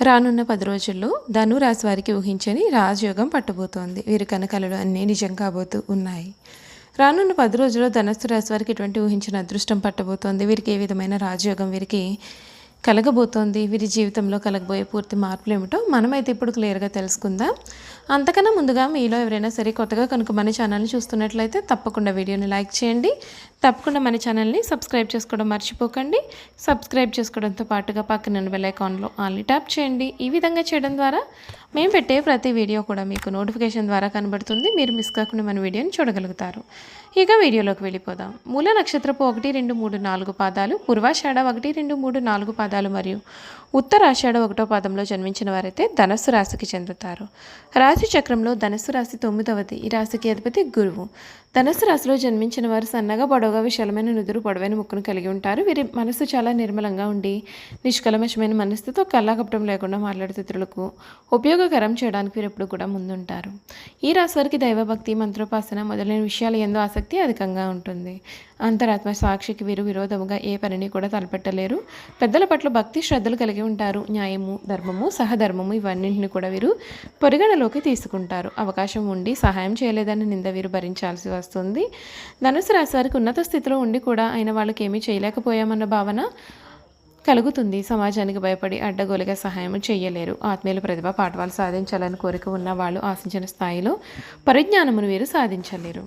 రానున్న పది రోజుల్లో ధను రాశి వారికి ఊహించని రాజయోగం పట్టబోతోంది. వీరి కనకలలు అన్నీ నిజం కాబోతూ ఉన్నాయి. రానున్న పది రోజుల్లో ధనస్సు రాశి వారికి ఎటువంటి ఊహించిన అదృష్టం పట్టబోతోంది. వీరికి ఏ విధమైన రాజయోగం వీరికి కలగబోతోంది? వీరి జీవితంలో కలగబోయే పూర్తి మార్పులు ఏమిటో మనమైతే ఇప్పుడు క్లియర్గా తెలుసుకుందాం. అంతకన్నా ముందుగా మీలో ఎవరైనా సరే కొత్తగా కనుక మన ఛానల్ని చూస్తున్నట్లయితే తప్పకుండా వీడియోని లైక్ చేయండి. తప్పకుండా మన ఛానల్ని సబ్స్క్రైబ్ చేసుకోవడం మర్చిపోకండి. సబ్స్క్రైబ్ చేసుకోవడంతో పాటుగా పక్కన బెల్ ఐకాన్లో ఆన్లీ ట్యాప్ చేయండి. ఈ విధంగా చేయడం ద్వారా మేము పెట్టే ప్రతి వీడియో కూడా మీకు నోటిఫికేషన్ ద్వారా కనబడుతుంది. మీరు మిస్ కాకుండా మన వీడియోని చూడగలుగుతారు. ఇక వీడియోలోకి వెళ్ళిపోదాం. మూల నక్షత్రపు ఒకటి రెండు మూడు నాలుగు పాదాలు పూర్వాషాఢ ఒకటి రెండు మూడు నాలుగు పాదాలు మరియు ఉత్తరాషాఢ ఒకటో పాదంలో జన్మించిన వారైతే ధనస్సు రాశికి చెందుతారు. రాశి చక్రంలో ధనస్సు రాశి తొమ్మిదవది. ఈ రాశికి అధిపతి గురువు. ధనస్సు రాశిలో జన్మించిన వారు సన్నగా పొడవుగా విశాలమైన నుదురు పొడవైన ముక్కును కలిగి ఉంటారు. వీరి మనసు చాలా నిర్మలంగా ఉండి నిష్కలమశమైన మనస్సుతో కల్లాకపటం లేకుండా మాట్లాడే ఇతరులకు ఉపయోగకరం చేయడానికి వీరు ఎప్పుడు కూడా ముందుంటారు. ఈ రాశివారికి దైవభక్తి మంత్రోపాసన మొదలైన విషయాలు ఎంతో ఆసక్తి అధికంగా ఉంటుంది. అంతరాత్మ సాక్షికి వీరు విరోధముగా ఏ పనిని కూడా తలపెట్టలేరు. పెద్దల పట్ల భక్తి శ్రద్ధలు కలిగి ఉంటారు. న్యాయము ధర్మము సహధర్మము ఇవన్నింటిని కూడా వీరు పరిగణలోకి తీసుకుంటారు. అవకాశం ఉండి సహాయం చేయలేదని నింద వీరు భరించాల్సి వస్తుంది. ధనుసు రాశి వారికి ఉన్నత స్థితిలో ఉండి కూడా ఆయన వాళ్ళకి ఏమీ చేయలేకపోయామన్న భావన కలుగుతుంది. సమాజానికి భయపడి అడ్డగోలుగా సహాయం చేయలేరు ఆత్మీయుల ప్రతిభ పాఠవాలు సాధించాలని కోరిక ఉన్న వాళ్ళు ఆశించిన స్థాయిలో పరిజ్ఞానమును వీరు సాధించలేరు.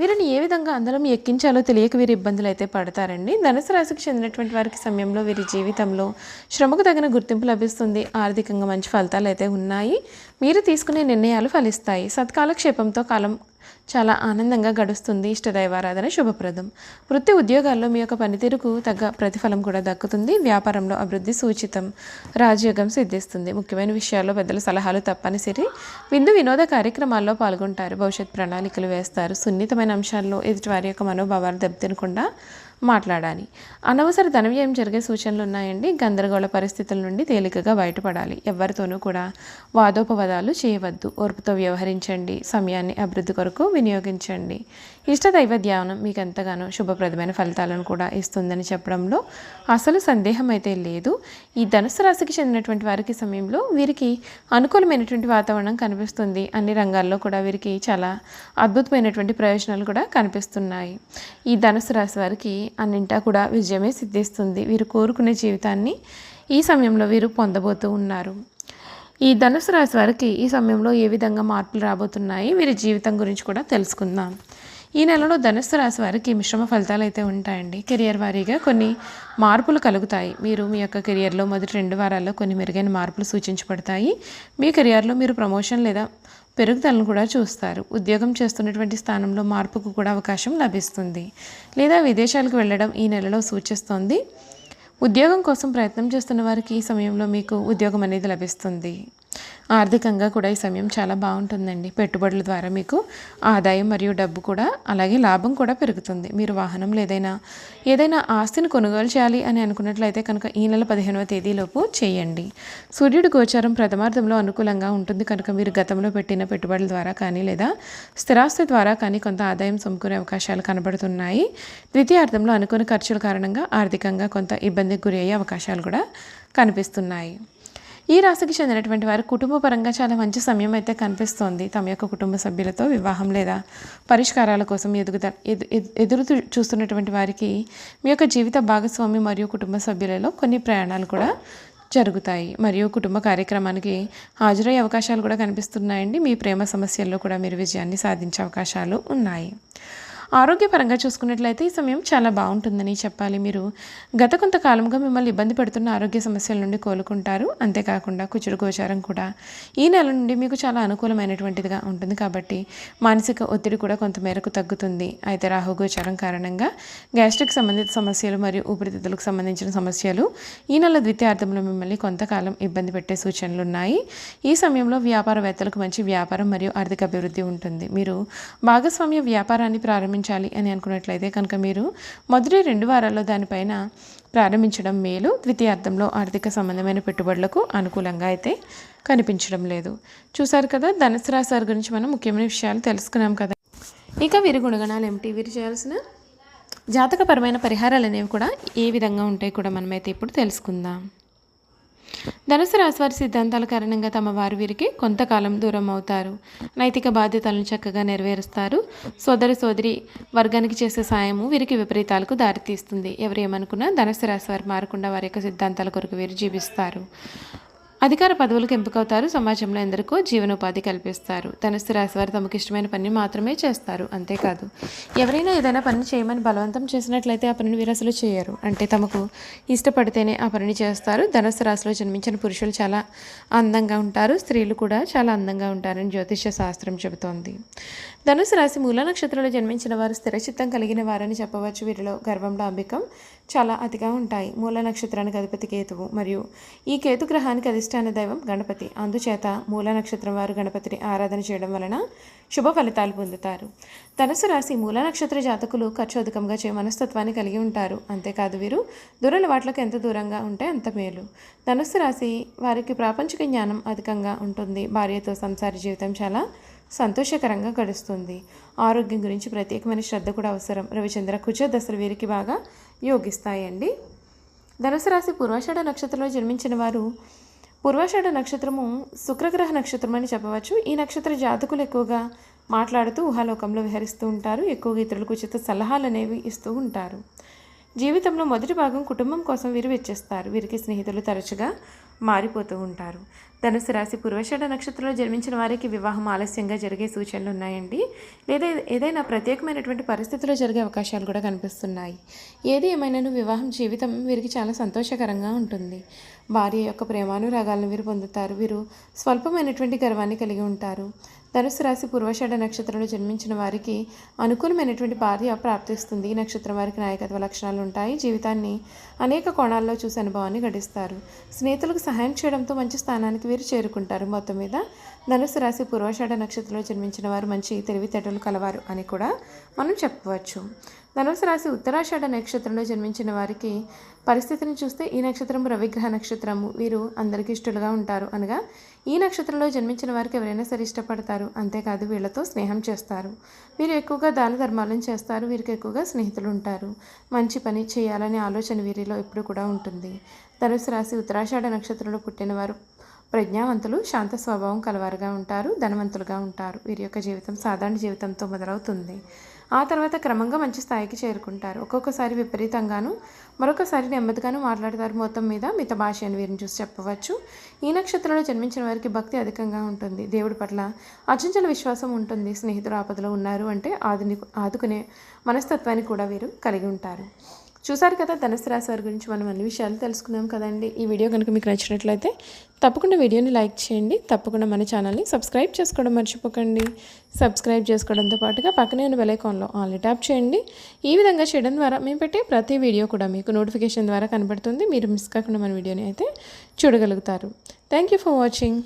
వీరిని ఏ విధంగా అందరం ఎక్కించాలో తెలియక వీరు ఇబ్బందులు అయితే పడతారండి. ధనుసు రాశికి చెందినటువంటి వారికి సమయంలో వీరి జీవితంలో శ్రమకు తగిన గుర్తింపు లభిస్తుంది. ఆర్థికంగా మంచి ఫలితాలు అయితే ఉన్నాయి. మీరు తీసుకునే నిర్ణయాలు ఫలిస్తాయి. సత్కాలక్షేపంతో కాలం చాలా ఆనందంగా గడుస్తుంది ఇష్టదైవారాధన శుభప్రదం. వృత్తి ఉద్యోగాల్లో మీ యొక్క పనితీరుకు తగ్గ ప్రతిఫలం కూడా దక్కుతుంది. వ్యాపారంలో అభివృద్ధి సూచితం. రాజయోగం సిద్ధిస్తుంది. ముఖ్యమైన విషయాల్లో పెద్దల సలహాలు తప్పనిసరి. విందు వినోద కార్యక్రమాల్లో పాల్గొంటారు. భవిష్యత్ ప్రణాళికలు వేస్తారు. సున్నితమైన అంశాల్లో ఎదుటివారి యొక్క మనోభావాలు దెబ్బతినకుండా మాట్లాడాలి. అనవసర ధనవ్యయం జరిగే సూచనలు ఉన్నాయండి. గందరగోళ పరిస్థితుల నుండి తేలికగా బయటపడాలి. ఎవరితోనూ కూడా వాదోపవాదాలు చేయవద్దు. ఓర్పుతో వ్యవహరించండి. సమయాన్ని అభివృద్ధి కొరకు వినియోగించండి. ఇష్టదైవ ధ్యానం మీకు ఎంతగానో శుభప్రదమైన ఫలితాలను కూడా ఇస్తుందని చెప్పడంలో అసలు సందేహం అయితే లేదు. ఈ ధనుసు రాశికి చెందినటువంటి వారికి సమయంలో వీరికి అనుకూలమైనటువంటి వాతావరణం కనిపిస్తుంది. అన్ని రంగాల్లో కూడా వీరికి చాలా అద్భుతమైనటువంటి ప్రయోజనాలు కూడా కనిపిస్తున్నాయి. ఈ ధనుసు రాశి వారికి అన్నింటా కూడా విజయమే సిద్ధిస్తుంది. వీరు కోరుకునే జీవితాన్ని ఈ సమయంలో వీరు పొందబోతూ ఉన్నారు. ఈ ధనుసు రాశి వారికి ఈ సమయంలో ఏ విధంగా మార్పులు రాబోతున్నాయి? వీరి జీవితం గురించి కూడా తెలుసుకుందాం. ఈ నెలలో ధనుసు రాశి వారికి మిశ్రమ ఫలితాలు అయితే ఉంటాయండి. కెరియర్ వారీగా కొన్ని మార్పులు కలుగుతాయి. మీరు మీ యొక్క కెరియర్లో మొదటి రెండు వారాల్లో కొన్ని మెరుగైన మార్పులు సూచించబడతాయి. మీ కెరియర్లో మీరు ప్రమోషన్ లేదా పెరుగుదలను కూడా చూస్తారు. ఉద్యోగం చేస్తున్నటువంటి స్థానంలో మార్పుకు కూడా అవకాశం లభిస్తుంది. లేదా విదేశాలకు వెళ్ళడం ఈ నెలలో సూచిస్తోంది. ఉద్యోగం కోసం ప్రయత్నం చేస్తున్న వారికి ఈ సమయంలో మీకు ఉద్యోగం అనేది లభిస్తుంది. ఆర్థికంగా కూడా ఈ సమయం చాలా బాగుంటుందండి. పెట్టుబడుల ద్వారా మీకు ఆదాయం మరియు డబ్బు కూడా అలాగే లాభం కూడా పెరుగుతుంది. మీరు వాహనం ఏదైనా ఏదైనా ఆస్తిని కొనుగోలు చేయాలి అని అనుకున్నట్లయితే కనుక ఈ నెల పదిహేనవ తేదీలోపు చేయండి. సూర్యుడి గోచారం ప్రథమార్థంలో అనుకూలంగా ఉంటుంది కనుక మీరు గతంలో పెట్టిన పెట్టుబడుల ద్వారా కానీ లేదా స్థిరాస్తి ద్వారా కానీ కొంత ఆదాయం సమకూరే అవకాశాలు కనబడుతున్నాయి. ద్వితీయార్థంలో అనుకున్న ఖర్చుల కారణంగా ఆర్థికంగా కొంత ఇబ్బందికి గురి అవకాశాలు కూడా కనిపిస్తున్నాయి. ఈ రాశికి చెందినటువంటి వారు కుటుంబ పరంగా చాలా మంచి సమయం అయితే కనిపిస్తోంది. తమ యొక్క కుటుంబ సభ్యులతో వివాహం లేదా పరిష్కారాల కోసం ఎదుగుద ఎదు ఎదురు చూస్తున్నటువంటి వారికి మీ యొక్క జీవిత భాగస్వామి మరియు కుటుంబ సభ్యులలో కొన్ని ప్రయాణాలు కూడా జరుగుతాయి. మరియు కుటుంబ కార్యక్రమానికి హాజరయ్యే అవకాశాలు కూడా కనిపిస్తున్నాయండి. మీ ప్రేమ సమస్యల్లో కూడా మీరు విజయాన్ని సాధించే అవకాశాలు ఉన్నాయి. ఆరోగ్యపరంగా చూసుకున్నట్లయితే ఈ సమయం చాలా బాగుంటుందని చెప్పాలి మీరు. గత కొంతకాలంగా మిమ్మల్ని ఇబ్బంది పెడుతున్న ఆరోగ్య సమస్యల నుండి కోలుకుంటారు. అంతేకాకుండా కుచుడు గోచారం కూడా. ఈ నెల నుండి మీకు చాలా అనుకూలమైనటువంటిదిగా ఉంటుంది కాబట్టి మానసిక ఒత్తిడి కూడా కొంతమేరకు తగ్గుతుంది. అయితే రాహు గోచారం కారణంగా గ్యాస్ట్రిక్ సంబంధిత సమస్యలు మరియు ఊపిరితిత్తులకు సంబంధించిన సమస్యలు ఈ నెల ద్వితీయార్థంలో మిమ్మల్ని కొంతకాలం ఇబ్బంది పెట్టే సూచనలు ఉన్నాయి. ఈ సమయంలో వ్యాపారవేత్తలకు మంచి వ్యాపారం మరియు ఆర్థిక అభివృద్ధి ఉంటుంది. మీరు భాగస్వామ్య వ్యాపారాన్ని ప్రారంభించాలి అని అనుకున్నట్లయితే కనుక మీరు మొదటి రెండు వారాల్లో దానిపైన ప్రారంభించడం మేలు. ద్వితీయార్థంలో ఆర్థిక సంబంధమైన పెట్టుబడులకు అనుకూలంగా అయితే కనిపించడం లేదు. చూసారు కదా ధనుసు రాశి గురించి మనం ముఖ్యమైన విషయాలు తెలుసుకున్నాం కదా. ఇక వీరి గుణగణాలు ఏమిటి? వీరు చేయాల్సిన జాతకపరమైన పరిహారాలు అనేవి కూడా ఏ విధంగా ఉంటాయి కూడా మనమైతే ఇప్పుడు తెలుసుకుందాం. ధనుసు రాశివారి సిద్ధాంతాల కారణంగా తమ వారు వీరికి కొంతకాలం దూరం అవుతారు. నైతిక బాధ్యతలను చక్కగా నెరవేరుస్తారు. సోదరి సోదరి వర్గానికి చేసే సాయము వీరికి విపరీతాలకు దారితీస్తుంది. ఎవరు ఏమనుకున్నా ధనుసు రాశి వారు మారకుండా వారి యొక్క సిద్ధాంతాల కొరకు వీరు జీవిస్తారు. అధికార పదవులకు ఎంపికవుతారు. సమాజంలో ఎందరికో జీవనోపాధి కల్పిస్తారు. ధనుసు రాశి వారు తమకు ఇష్టమైన పని మాత్రమే చేస్తారు. అంతేకాదు ఎవరైనా ఏదైనా పని చేయమని బలవంతం చేసినట్లయితే ఆ పనిని వీరు అసలు చేయరు. అంటే తమకు ఇష్టపడితేనే ఆ పనిని చేస్తారు. ధనుసు రాశిలో జన్మించిన పురుషులు చాలా అందంగా ఉంటారు. స్త్రీలు కూడా చాలా అందంగా ఉంటారని జ్యోతిష్య శాస్త్రం చెబుతోంది. ధనుసు రాశి మూల నక్షత్రంలో జన్మించిన వారు స్థిరచిత్తం కలిగిన వారని చెప్పవచ్చు. వీరిలో గర్వం డాంబికం చాలా అతిగా ఉంటాయి. మూల నక్షత్రానికి అధిపతి కేతువు మరియు ఈ కేతు గ్రహానికి అధిష్టాన దైవం గణపతి. అందుచేత మూల నక్షత్రం వారు గణపతిని ఆరాధన చేయడం వలన శుభ ఫలితాలు పొందుతారు. ధనుసు రాశి మూల నక్షత్ర జాతకులు ఖర్చు అధికంగా చే మనస్తత్వాన్ని కలిగి ఉంటారు. అంతేకాదు వీరు దురలవాట్లకు ఎంత దూరంగా ఉంటే అంత మేలు. ధనుసు రాశి వారికి ప్రాపంచిక జ్ఞానం అధికంగా ఉంటుంది. భార్యతో సంసార జీవితం చాలా సంతోషకరంగా గడుస్తుంది. ఆరోగ్యం గురించి ప్రత్యేకమైన శ్రద్ధ కూడా అవసరం. రవిచంద్ర కుజ దశలు వీరికి బాగా యోగిస్తాయండి. ధనుసు రాశి పూర్వాషాఢ నక్షత్రంలో జన్మించిన వారు పూర్వాషాఢ నక్షత్రము శుక్రగ్రహ నక్షత్రం అని చెప్పవచ్చు. ఈ నక్షత్ర జాతకులు ఎక్కువగా మాట్లాడుతూ ఊహాలోకంలో విహరిస్తూ ఉంటారు. ఎక్కువగా ఇతరులకు ఉచిత సలహాలు అనేవి ఇస్తూ ఉంటారు. జీవితంలో మొదటి భాగం కుటుంబం కోసం వీరు వెచ్చేస్తారు. వీరికి స్నేహితులు తరచుగా మారిపోతూ ఉంటారు. ధనుసు రాశి పూర్వషడ నక్షత్రంలో జన్మించిన వారికి వివాహం ఆలస్యంగా జరిగే సూచనలు ఉన్నాయండి. లేదా ఏదైనా ప్రత్యేకమైనటువంటి పరిస్థితుల్లో జరిగే అవకాశాలు కూడా కనిపిస్తున్నాయి. ఏది ఏమైనాను వివాహం జీవితం వీరికి చాలా సంతోషకరంగా ఉంటుంది. భార్య యొక్క ప్రేమానురాగాలను వీరు పొందుతారు. వీరు స్వల్పమైనటువంటి గర్వాన్ని కలిగి ఉంటారు. ధనుసు రాశి పూర్వషాఢ నక్షత్రంలో జన్మించిన వారికి అనుకూలమైనటువంటి భార్య ప్రాప్తిస్తుంది. ఈ నక్షత్రం వారికి నాయకత్వ లక్షణాలు ఉంటాయి. జీవితాన్ని అనేక కోణాల్లో చూసి అనుభవాన్ని గడిస్తారు. స్నేహితులకు సహాయం చేయడంతో మంచి స్థానానికి వీరు చేరుకుంటారు. మొత్తం మీద ధనుసు రాశి పూర్వషాఢ నక్షత్రంలో జన్మించిన వారు మంచి తెలివితేటలు కలవారు అని కూడా మనం చెప్పవచ్చు. ధనుసు రాశి ఉత్తరాషాఢ నక్షత్రంలో జన్మించిన వారికి పరిస్థితిని చూస్తే ఈ నక్షత్రం రవిగ్రహ నక్షత్రము. వీరు అందరికీ ఇష్టలుగా ఉంటారు అనగా ఈ నక్షత్రంలో జన్మించిన వారికి ఎవరైనా సరే ఇష్టపడతారు. అంతేకాదు వీళ్ళతో స్నేహం చేస్తారు. వీరు ఎక్కువగా దాన ధర్మాలను చేస్తారు. వీరికి ఎక్కువగా స్నేహితులు ఉంటారు. మంచి పని చేయాలనే ఆలోచన వీరిలో ఎప్పుడు కూడా ఉంటుంది. ధనుసు రాశి ఉత్తరాషాఢ నక్షత్రంలో పుట్టిన వారు ప్రజ్ఞావంతులు శాంత స్వభావం కలవారుగా ఉంటారు ధనవంతులుగా ఉంటారు. వీరి యొక్క జీవితం సాధారణ జీవితంతో మొదలవుతుంది. ఆ తర్వాత క్రమంగా మంచి స్థాయికి చేరుకుంటారు. ఒక్కొక్కసారి విపరీతంగాను మరొకసారి నెమ్మదిగాను మాట్లాడతారు. మొత్తం మీద మిత భాష అని వీరిని చూసి చెప్పవచ్చు. ఈ నక్షత్రంలో జన్మించిన వారికి భక్తి అధికంగా ఉంటుంది. దేవుడి పట్ల అచంచల విశ్వాసం ఉంటుంది. స్నేహితుడు ఆపదలో ఉన్నారు అంటే ఆధునిక ఆదుకునే మనస్తత్వాన్ని కూడా వీరు కలిగి ఉంటారు. చూసారు కదా ధనుసు రాశి వారి గురించి మనం అన్ని విషయాలు తెలుసుకున్నాం కదండి. ఈ వీడియో కనుక మీకు నచ్చినట్లయితే తప్పకుండా వీడియోని లైక్ చేయండి. తప్పకుండా మన ఛానల్ని సబ్స్క్రైబ్ చేసుకోవడం మర్చిపోకండి. సబ్స్క్రైబ్ చేసుకోవడంతో పాటుగా పక్కనే ఉన్న బెలైకాన్లో ఆన్లీ ట్యాప్ చేయండి. ఈ విధంగా చేయడం ద్వారా మేము పెట్టే ప్రతి వీడియో కూడా మీకు నోటిఫికేషన్ ద్వారా కనబడుతుంది. మీరు మిస్ కాకుండా మన వీడియోని అయితే చూడగలుగుతారు. Thank you for watching.